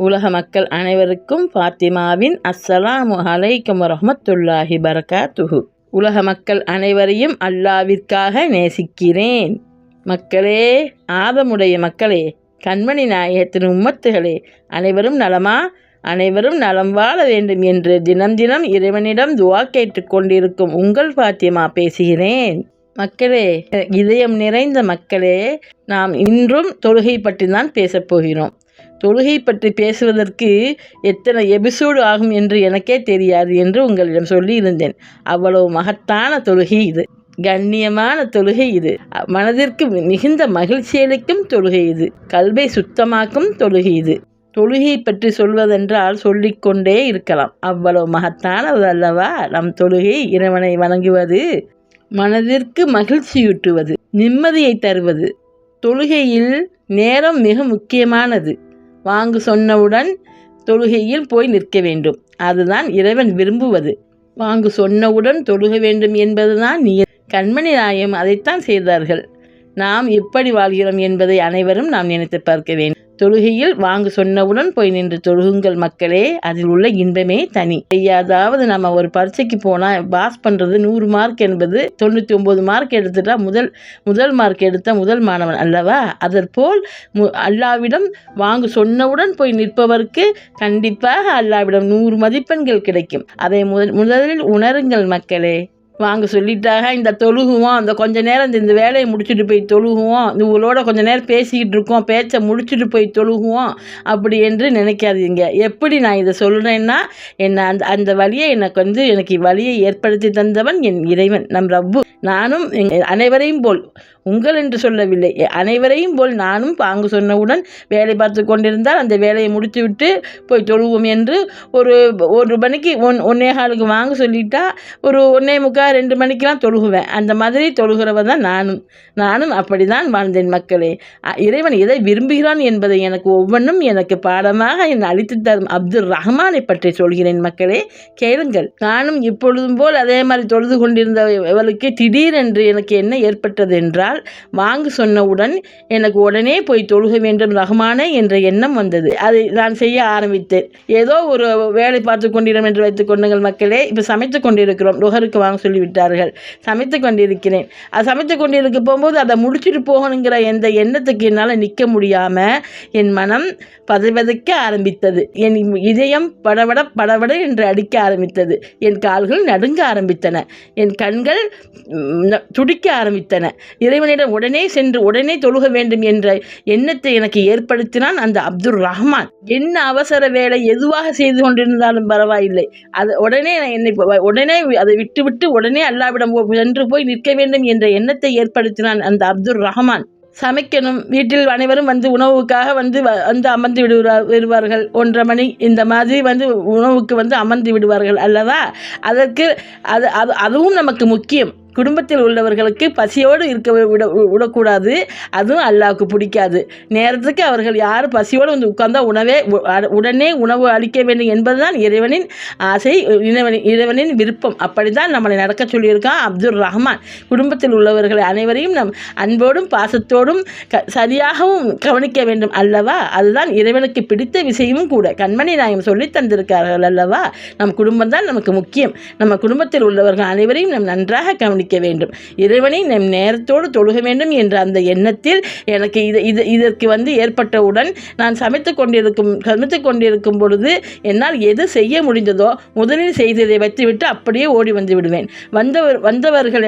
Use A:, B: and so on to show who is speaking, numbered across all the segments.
A: உலக மக்கள் அனைவருக்கும் ஃபாத்திமாவின் அஸ்ஸலாமு அலைக்கும் வரஹ்மத்துல்லாஹி பரகாத்துஹு. உலக மக்கள் அனைவரையும் அல்லாவிற்காக நேசிக்கிறேன். மக்களே ஆதமுடைய மக்களே கண்மணி நாயகத்தின் உம்மத்துகளே அனைவரும் நலமா? அனைவரும் நலம் வாழ வேண்டும் என்று தினம் தினம் இறைவனிடம் துவா கேட்டுக் கொண்டிருக்கும் உங்கள் ஃபாத்திமா பேசுகிறேன். மக்களே இதயம் நிறைந்த மக்களே நாம் இன்றும் தொழுகை பற்றி தான் பேசப்போகிறோம் தொழுகை பற்றி பேசுவதற்கு எத்தனை எபிசோடு ஆகும் என்று எனக்கே தெரியாது என்று உங்களிடம் சொல்லியிருந்தேன். அவ்வளவு மகத்தான தொழுகை இது. கண்ணியமான தொழுகை இது. மனதிற்கு மிகுந்த மகிழ்ச்சி அளிக்கும் தொழுகை இது. கல்வை சுத்தமாக்கும் தொழுகை இது. தொழுகை பற்றி சொல்வதென்றால் சொல்லிக்கொண்டே இருக்கலாம். அவ்வளவு மகத்தானது அல்லவா? நம் தொழுகை இறைவனை வணங்குவது. மனதிற்கு மகிழ்ச்சியூட்டுவது. நிம்மதியை தருவது. தொழுகையில் நேரம் மிக முக்கியமானது. வாங்கு சொன்னவுடன் தொழுகையில் போய் நிற்க வேண்டும். அதுதான் இறைவன் விரும்புவது. வாங்கு சொன்னவுடன் தொழுக வேண்டும் என்பதுதான் நீ கண்மணி நாயம் அதைத்தான் செய்தார்கள். நாம் எப்படி வாழ்கிறோம் என்பதை அனைவரும் நாம் நினைத்து பார்க்க வேண்டும். தொழுகையில் வாங்கு சொன்னவுடன் போய் நின்று தொழுகுங்கள் மக்களே அதில் உள்ள இன்பமே தனி. ஐயாதாவது நம்ம ஒரு பரீட்சைக்கு போனால் பாஸ் பண்ணுறது நூறு மார்க் என்பது தொண்ணூற்றி ஒம்பது மார்க் எடுத்துட்டா முதல் முதல் மார்க் எடுத்த முதல் மாணவன் அல்லவா? அதற்போல் மு அல்லாவிடம் வாங்கு சொன்னவுடன் போய் நிற்பவருக்கு கண்டிப்பாக அல்லாவிடம் நூறு மதிப்பெண்கள் கிடைக்கும். அதை முதல் முதலில் உணருங்கள் மக்களே. வாங்க சொல்லிட்டாக இந்த தொழுகுவோம். அந்த கொஞ்ச நேரம் இந்த இந்த வேலையை முடிச்சுட்டு போய் தொழுகுவோம். இந்த உங்களோட கொஞ்ச நேரம் பேசிக்கிட்டு இருக்கோம். பேச்சை முடிச்சுட்டு போய் தொழுகுவோம். அப்படி என்று நினைக்காதீங்க. எப்படி நான் இதை சொல்கிறேன்னா என்னை அந்த அந்த வழியை எனக்கு வந்து எனக்கு வழியை ஏற்படுத்தி தந்தவன் என் இறைவன். நம் ரப்பு. நானும் அனைவரையும் போல் உங்கள் என்று சொல்லவில்லை. அனைவரையும் போல் நானும் பாங்கு சொன்னவுடன் வேலை பார்த்து கொண்டிருந்தால் அந்த வேலையை முடித்துவிட்டு போய் தொழுவோம் என்று ஒரு ஒரு மணிக்கு ஒன் ஒன்னே காலுக்கு வாங்க சொல்லிட்டா ஒரு ஒன்னே முக்கால் ரெண்டு மணிக்கெலாம் தொழுகுவேன். அந்த மாதிரி தொழுகிறவ தான் நானும். நானும் அப்படி தான் வாழ்ந்தேன் மக்களே. இறைவன் எதை விரும்புகிறான் என்பதை எனக்கு ஒவ்வொன்றும் எனக்கு பாடமாக என் அளித்து தரும் அப்துல் ரஹ்மானை பற்றி சொல்கிறேன் மக்களே. கேளுங்கள். நானும் இப்பொழுதும் போல் அதே மாதிரி தொழுது கொண்டிருந்த இவளுக்கு திடீரென்று எனக்கு என்ன ஏற்பட்டது என்றால் வாங்கு சொன்னவுடன் எனக்கு உடனே போய் தொழுக வேண்டும் ரஹ்மானே என்ற எண்ணம் வந்தது. அதை நான் செய்ய ஆரம்பித்தேன். ஏதோ ஒரு வேலை பார்த்து கொண்டிரும் என்று வைத்துக் கொண்டுங்கள் மக்களே. இப்போ சமைத்து கொண்டிருக்கிறோம். நுகருக்கு வாங்க சொல்லிவிட்டார்கள். சமைத்து கொண்டிருக்கிறேன். அது சமைத்து கொண்டிருக்க போகும்போது அதை முடிச்சுட்டு போகணுங்கிற எந்த எண்ணத்துக்கு என்னால் நிற்க முடியாமல் என் மனம் பதவதைக்க ஆரம்பித்தது. என் இதயம் படபட படபட என்று அடிக்க ஆரம்பித்தது. என் கால்கள் நடுங்க ஆரம்பித்தன. என் கண்கள் துடிக்க ஆரம்பித்தன. இறைவனிடம் உடனே சென்று உடனே தொழுக வேண்டும் என்ற எண்ணத்தை எனக்கு ஏற்படுத்தினான் அந்த அப்துல் ரஹ்மான். என்ன அவசர வேலை எதுவாக செய்து கொண்டிருந்தாலும் பரவாயில்லை. அது உடனே என்னை உடனே அதை விட்டுவிட்டு உடனே அல்லாவிடம் சென்று போய் நிற்க வேண்டும் என்ற எண்ணத்தை ஏற்படுத்தினான் அந்த அப்துல் ரஹ்மான். சமைக்கணும் வீட்டில் அனைவரும் வந்து உணவுக்காக வந்து வந்து அமர்ந்து விடுவார் விடுவார்கள். ஒன்றரை மணி இந்த மாதிரி வந்து உணவுக்கு வந்து அமர்ந்து விடுவார்கள் அல்லவா? அதற்கு அது அது அதுவும் நமக்கு முக்கியம். குடும்பத்தில் உள்ளவர்களுக்கு பசியோடு இருக்க விட விடக்கூடாது. அதுவும் அல்லாவுக்கு பிடிக்காது. நேரத்துக்கு அவர்கள் யார் பசியோடு வந்து உட்கார்ந்தால் உணவே உடனே உணவு அளிக்க வேண்டும் என்பதுதான் இறைவனின் ஆசை இறைவனின் இறைவனின் விருப்பம். அப்படி தான் நம்மளை நடக்க சொல்லியிருக்கான் அப்துல் ரஹ்மான். குடும்பத்தில் உள்ளவர்களை அனைவரையும் நம் அன்போடும் பாசத்தோடும் க சரியாகவும் கவனிக்க வேண்டும் அல்லவா? அதுதான் இறைவனுக்கு பிடித்த விஷயமும் கூட. கண்மணி நாயம் சொல்லி தந்திருக்கார்கள் அல்லவா? நம் குடும்பம் தான் நமக்கு முக்கியம். நம்ம குடும்பத்தில் உள்ளவர்கள் அனைவரையும் நம் நன்றாக கவனி கவனிக்க வேண்டும். இறைவனை நம் நேரத்தோடு தொழுக வேண்டும் என்ற அந்த எண்ணத்தில் எனக்கு இது இது இதற்கு வந்து ஏற்பட்டவுடன் நான் சமைத்து கொண்டிருக்கும் சமைத்து கொண்டிருக்கும் பொழுது என்னால் எது செய்ய முடிந்ததோ முதலில் செய்ததை வைத்துவிட்டு அப்படியே ஓடி வந்து விடுவேன். வந்தவர் வந்தவர்கள்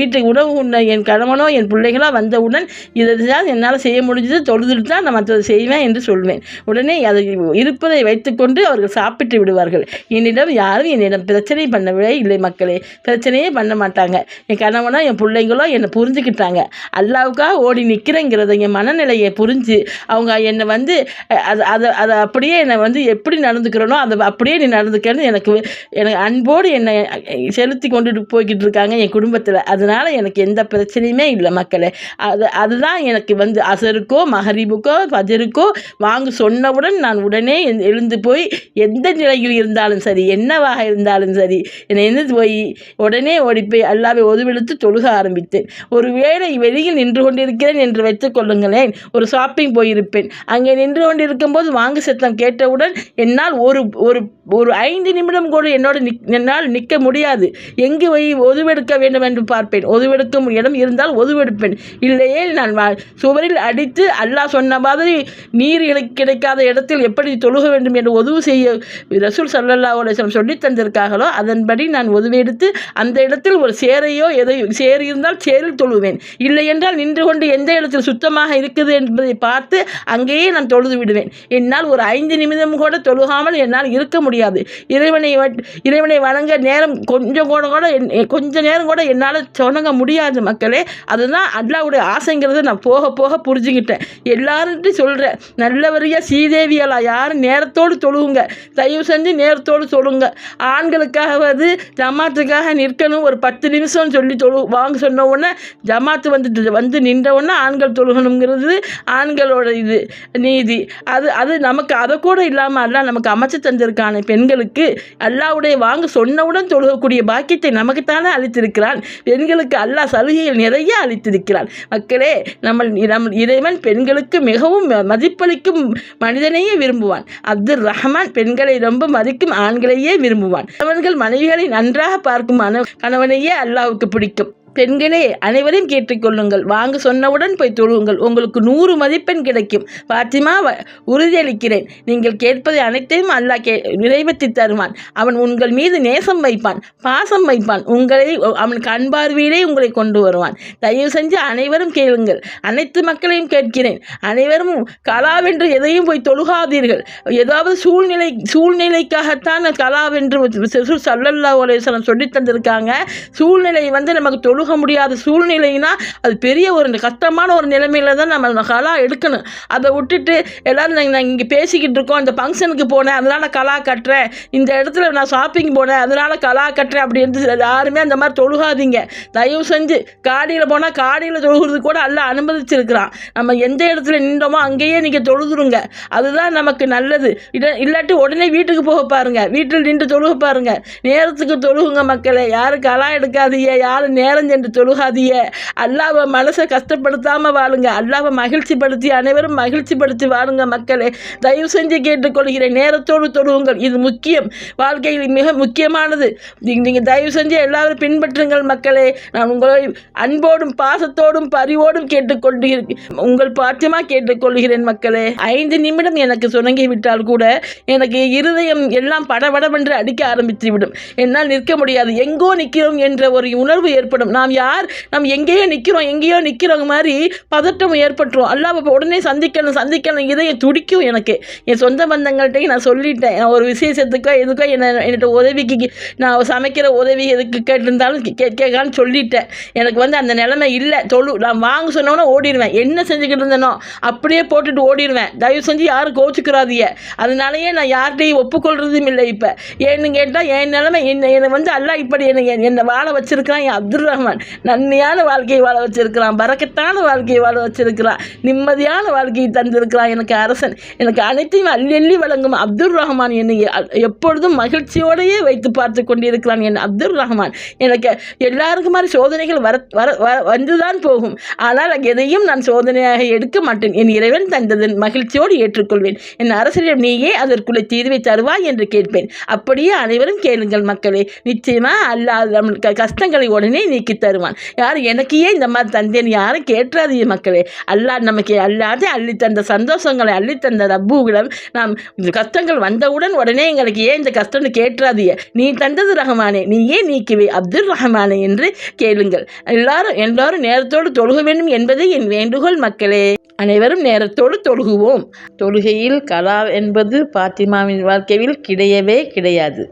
A: வீட்டுக்கு உணவு உண்ண என் கணவனோ என் பிள்ளைகளோ வந்தவுடன் இதை தான் என்னால் செய்ய முடிஞ்சது தொழுதுட்டு தான் நான் மற்றது செய்வேன் என்று சொல்வேன். உடனே அதை இருப்பதை வைத்துக்கொண்டு அவர்கள் சாப்பிட்டு விடுவார்கள். என்னிடம் யாரும் என்னிடம் பிரச்சனை பண்ணவே இல்லை மக்களே பிரச்சனையே பண்ண மாட்டாங்க. என் கணவனோ என் பிள்ளைங்களோ என்னை புரிஞ்சுக்கிட்டாங்க. அல்லாவுக்காக ஓடி நிற்கிறேங்கிறத என் மனநிலையை புரிஞ்சு அவங்க என்னை வந்து அது அதை அதை அப்படியே என்னை வந்து எப்படி நடந்துக்கிறனோ அதை அப்படியே நீ நடந்துக்கிறேன்னு எனக்கு எனக்கு அன்போடு என்னை செலுத்தி கொண்டுட்டு போய்கிட்டு இருக்காங்க என் குடும்பத்தில். அதனால் எனக்கு எந்த பிரச்சனையுமே இல்லை மக்களே. அது அதுதான் எனக்கு வந்து அசருக்கோ மகரீபுக்கோ பஜருக்கோ வாங்க சொன்னவுடன் நான் உடனே எழுந்து போய் எந்த நிலையில் இருந்தாலும் சரி என்னவாக இருந்தாலும் சரி என்னை எழுந்து போய் உடனே ஓடி போய் அல்லா அல்லாவை ஒதுவெடுத்து தொழுக ஆரம்பித்தேன். ஒருவேளை வெளியில் நின்று கொண்டிருக்கிறேன் என்று வைத்துக் கொள்ளுங்களேன். ஒரு ஷாப்பிங் போயிருப்பேன். அங்கே நின்று கொண்டிருக்கும் போது வாங்கு சத்தம் கேட்டவுடன் என்னால் ஒரு ஒரு ஒரு ஐந்து நிமிடம் கூட என்னோட நிக் என்னால் நிற்க முடியாது. எங்கு போய் ஒதுவெடுக்க வேண்டும் என்று பார்ப்பேன். ஒதுவெடுக்கும் இடம் இருந்தால் ஒதுவெடுப்பேன். இல்லையே நான் வா- சுவரில் அடித்து அல்லாஹ் சொன்ன மாதிரி நீர் கிடை- கிடைக்காத இடத்தில் எப்படி தொழுக வேண்டும் என்று உதவு செய்ய ரசூல் சல்லல்லா அலிஸ்லம் சொல்லி தந்திருக்காங்களோ அதன்படி நான் உதவியெடுத்து அந்த இடத்தில் ஒரு சேரையோ எதை சேர் இருந்தால் சேரில் தொழுவேன். இல்லை என்றால் நின்று கொண்டு எந்த இடத்தில் சுத்தமாக இருக்குது என்பதை பார்த்து அங்கேயே நான் தொழுது விடுவேன். என்னால் ஒரு ஐந்து நிமிடம் கூட தொழுகாமல் என்னால் இருக்க முடியும் முடியாது. இறைவனை வட்- இறைவனை வணங்க நேரம் கொஞ்சம் கூட கூட என்- கொஞ்ச நேரம் கூட என்னால் சொணங்க முடியாது மக்களே. அதுதான் அல்லாவுடைய ஆசைங்கிறது நான் போக போக புரிஞ்சுக்கிட்டேன். எல்லார்ட்டையும் சொல்கிறேன் நல்லவரியாக சீதேவியலா யாரும் நேரத்தோடு தொழுவுங்க. தயவு செஞ்சு நேரத்தோடு தொழுங்க. ஆண்களுக்காகவது ஜமாத்துக்காக நிற்கணும். ஒரு பத்து நிமிஷம் சொல்லி தொழு வாங்க சொன்ன உடனே ஜமாத்து வந்துட்டு வந்து நின்ற உடனே ஆண்கள் தொழுகணுங்கிறது ஆண்களோட இது நீதி. அது அது நமக்கு அதை கூட இல்லாமல் அல்ல நமக்கு அமைச்சு தந்திருக்கான பெண்களுக்கு அல்லாவுடைய வாங்க சொன்னவுடன் தொழுகக்கூடிய பாக்கியத்தை நமக்குத்தானே அளித்திருக்கிறான். பெண்களுக்கு அல்லாஹ் சலுகைகள் நிறைய அளித்திருக்கிறான். மக்களே நம்ம நம் இறைவன் பெண்களுக்கு மிகவும் ம- மதிப்பளிக்கும் மனிதனையே விரும்புவான். அப்துல் ரஹ்மான் பெண்களை ரொம்ப மதிக்கும் ஆண்களையே விரும்புவான். அவர்கள் மனைவிகளை நன்றாக பார்க்கும் கணவனையே அல்லாவுக்கு பிடிக்கும். பெண்களே அனைவரையும் கேட்டுக்கொள்ளுங்கள். வாங்க சொன்னவுடன் போய் தொழுங்கள். உங்களுக்கு நூறு மதிப்பெண் கிடைக்கும். பாத்திமா வ- உறுதியளிக்கிறேன். நீங்கள் கேட்பதை அனைத்தையும் அல்லாஹ் கே நிறைவேற்றி தருவான். அவன் உங்கள் மீது நேசம் வைப்பான் பாசம் வைப்பான். உங்களை அவன் கண்பார்வையிலே உங்களை கொண்டு வருவான். தயவு செஞ்சு அனைவரும் கேளுங்கள். அனைத்து மக்களையும் கேட்கிறேன். அனைவரும் கலாவென்று எதையும் போய் தொழுகாதீர்கள். ஏதாவது சூழ்நிலை சூழ்நிலைக்காகத்தான் கலாவென்று சல்லல்லா அலையம் சொல்லி தந்திருக்காங்க. சூழ்நிலை வந்து நமக்கு தொழு தொழுக முடியாத சூழ்நிலைனா அது பெரிய ஒரு கஷ்டமான ஒரு நிலைமையில தான் நம்ம கலா எடுக்கணும். அதை விட்டுட்டு எல்லாரும் நாங்கள் இங்கே பேசிக்கிட்டு இருக்கோம். இந்த ஃபங்க்ஷனுக்கு போனேன். அதனால கலா கட்டுறேன். இந்த இடத்துல நான் ஷாப்பிங் போனேன். அதனால் கலா கட்டுறேன் அப்படி யாருமே அந்த மாதிரி தொழுகாதீங்க. தயவு செஞ்சு காடியில் போனால் காடியில் தொழுகிறது கூட அல்ல அனுமதிச்சிருக்கிறான். நம்ம எந்த இடத்துல நின்றோமோ அங்கேயே நீங்கள் தொழுதுருங்க. அதுதான் நமக்கு நல்லது. இட இல்லாட்டி உடனே வீட்டுக்கு போக பாருங்கள் வீட்டில் நின்று தொழுக பாருங்க. நேரத்துக்கு தொழுகுங்க மக்களை. யாரும் கலா எடுக்காதீங்க. யாரும் நேரம் என்று தொழுகாதிய அல்லாவை மனசை கஷ்டப்படுத்தாமல் வாழுங்க. அல்லாவை மகிழ்ச்சிப்படுத்தி அனைவரும் மகிழ்ச்சிப்படுத்தி வாழுங்க மக்களே. தயவு செஞ்சு கேட்டுக்கொள்கிறேன். நேரத்தோடு தொழுவுங்கள். இது முக்கியம். வாழ்க்கையில் மிக முக்கியமானது. நீங்கள் தயவு செஞ்சு எல்லாரும் பின்பற்றுங்கள் மக்களே. நான் உங்களை அன்போடும் பாசத்தோடும் பரிவோடும் கேட்டுக்கொள்கிறேன். உங்கள் பாத்தியமாக கேட்டுக்கொள்கிறேன் மக்களே. ஐந்து நிமிடம் எனக்கு சுணங்கி விட்டால் கூட எனக்கு இருதயம் எல்லாம் படபடவென்று அடிக்க ஆரம்பித்து விடும் என்னால் நிற்க முடியாது. எங்கோ நிற்கிறோம் என்ற ஒரு உணர்வு ஏற்படும். நான் நாம் யார்? நாம் எங்கேயோ நிற்கிறோம் எங்கேயோ நிற்கிறவங்க மாதிரி பதட்டம் ஏற்பட்டுரும். அல்லாஹ் இப்போ உடனே சந்திக்கணும் சந்திக்கணும். இதை துடிக்கும் எனக்கு. என் சொந்த பந்தங்கள்கிட்டையும் நான் சொல்லிட்டேன். நான் ஒரு விசேஷத்துக்கோ எதுக்கோ என்ன என்கிட்ட உதவிக்கு நான் சமைக்கிற உதவி எதுக்கு கேட்டிருந்தாலும் கே கேட்கான்னு சொல்லிட்டேன். எனக்கு வந்து அந்த நிலைமை இல்லை. தொழு நான் வாங்க சொன்னோன்னா ஓடிடுவேன் என்ன செஞ்சுக்கிட்டு இருந்தேனோ அப்படியே போட்டுட்டு ஓடிடுவேன் தயவு செஞ்சு யாரும் கோச்சுக்கிறாதீங்க. அதனாலயே நான் யார்கிட்டையும் ஒப்புக்கொள்றதும் இல்லை இப்போ. ஏன்னு கேட்டால் என் நிலைமை என்ன? என்னை வந்து அல்லா இப்படி என்னை என்னை வாழ வச்சிருக்கிறான். என் அப்துல் ரஹ்மான். நன்மையான வாழ்க்கையை வாழ வச்சிருக்கிறான். பறக்கட்டான வாழ்க்கையை வாழ வச்சிருக்கிறான். நிம்மதியான வாழ்க்கையை தந்திருக்கிறான் எனக்கு அரசன். எனக்கு அனைத்தையும் அள்ளி அள்ளி வழங்கும் அப்துல் ரஹ்மான் என்னை எப்பொழுதும் மகிழ்ச்சியோடையே வைத்து பார்த்து கொண்டிருக்கிறான் என் அப்துல் ரஹ்மான். எனக்கு எல்லாருக்கும் மாதிரி சோதனைகள் வர வர வந்துதான் போகும். ஆனால் எதையும் நான் சோதனையாக எடுக்க மாட்டேன். என் இறைவன் தந்ததன் மகிழ்ச்சியோடு ஏற்றுக்கொள்வேன். என் அரசரிடம் நீயே அதற்குள்ள தீர்வை தருவாய் என்று கேட்பேன். அப்படியே அனைவரும் கேளுங்கள் மக்களே. நிச்சயமாக அல்லாஹ் நம் க- கஷ்டங்களை உடனே நீக்கி தருவான். யார் எனக்கு ஏன் இந்த மாதிரி தந்தேன் யாரும் கேட்டுறாதீங்க மக்களே. அல்லா நமக்கு அல்லாதே அள்ளி தந்த சந்தோஷங்களை அள்ளி தந்த ரப்புவிடம் நாம் இந்த கஷ்டங்கள் வந்தவுடன் உடனே எங்களுக்கு ஏன் இந்த கஷ்டம்னு கேட்டுறாதீங்க நீ தந்தது ரஹமானே நீ ஏன் நீக்குவே? அப்துல் ரஹமானே என்று கேளுங்கள். எல்லாரும் எல்லாரும் நேரத்தோடு தொழுக வேண்டும் என்பதே என் வேண்டுகோள் மக்களே. அனைவரும் நேரத்தோடு தொழுகுவோம். தொழுகையில் கலா என்பது பாத்திமாவின் வாழ்க்கையில் கிடையவே கிடையாது.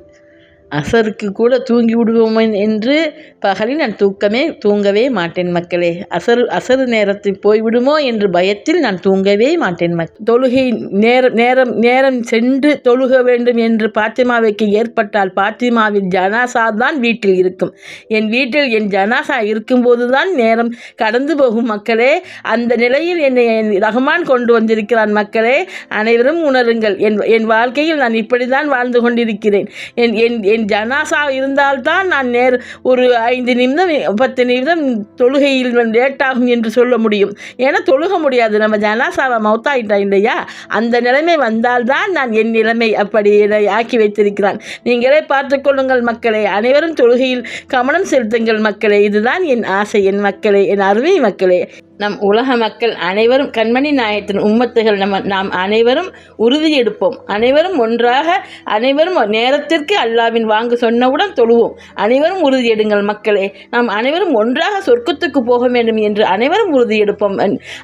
A: அசருக்கு கூட தூங்கி விடுவோமே என்று பகலில் நான் தூக்கமே தூங்கவே மாட்டேன் மக்களே. அசரு அசரு நேரத்தில் போய்விடுமோ என்று பயத்தில் நான் தூங்கவே மாட்டேன் மக். தொழுகை நேரம் நேரம் நேரம் சென்று தொழுக வேண்டும் என்று பாத்திமாவைக்கு ஏற்பட்டால் பாத்திமாவின் ஜனாசா தான் வீட்டில் இருக்கும். என் வீட்டில் என் ஜனாசா இருக்கும்போது தான் நேரம் கடந்து போகும் மக்களே. அந்த நிலையில் என்னை என் ரஹ்மான் கொண்டு வந்திருக்கிறான் மக்களே. அனைவரும் உணருங்கள். என் என் வாழ்க்கையில் நான் இப்படி தான் வாழ்ந்து கொண்டிருக்கிறேன். என் என் என் ஜனாசா இருந்தால்தான் நான் நேர் ஒரு ஐந்து நிமிடம் பத்து நிமிடம் தொழுகையில் லேட்டாகும் என்று சொல்ல முடியும். ஏன்னா தொழுக முடியாது. நம்ம ஜனாசாவை மௌத்தாயிட்டோம் இல்லையா? அந்த நிலைமை வந்தால்தான் நான் என் நிலைமை அப்படி ஆக்கி வைத்திருக்கிறான். நீங்களே பார்த்துக்கொள்ளுங்கள் மக்களே. அனைவரும் தொழுகையில் கவனம் செலுத்துங்கள் மக்களே. இதுதான் என் ஆசை. என் மக்களே. என் அருமை மக்களே. நம் உலக மக்கள் அனைவரும் கண்மணி நாயத்தின் உம்மத்துகள் நம்ம நாம் அனைவரும் உறுதி எடுப்போம். அனைவரும் ஒன்றாக அனைவரும் நேரத்திற்கு அல்லாவின் வாங்க சொன்னவுடன் தொழுவோம். அனைவரும் உறுதி எடுங்கள் மக்களே. நாம் அனைவரும் ஒன்றாக சொர்க்கத்துக்கு போக வேண்டும் என்று அனைவரும் உறுதி எடுப்போம்.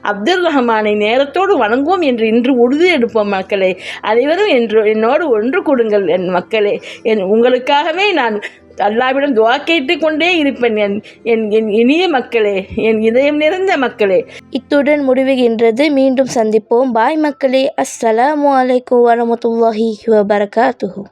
A: அப்துல் ரஹமானை நேரத்தோடு வணங்குவோம் என்று இன்று உறுதி எடுப்போம் மக்களே. அனைவரும் என்று என்னோடு ஒன்று கொடுங்கள் என் மக்களே. என் உங்களுக்காகவே நான் அல்லாவிடம் துவா கேட்டுக் கொண்டே இருப்பேன் என் என் என் இனிய மக்களே என் இதயம் நிறைந்த மக்களே.
B: இத்துடன் முடிவுகின்றது. மீண்டும் சந்திப்போம். பாய் மக்களே அஸ்ஸலாமு அலைக்கும் வரமத்துல்லாஹி வபரகாத்துஹூ.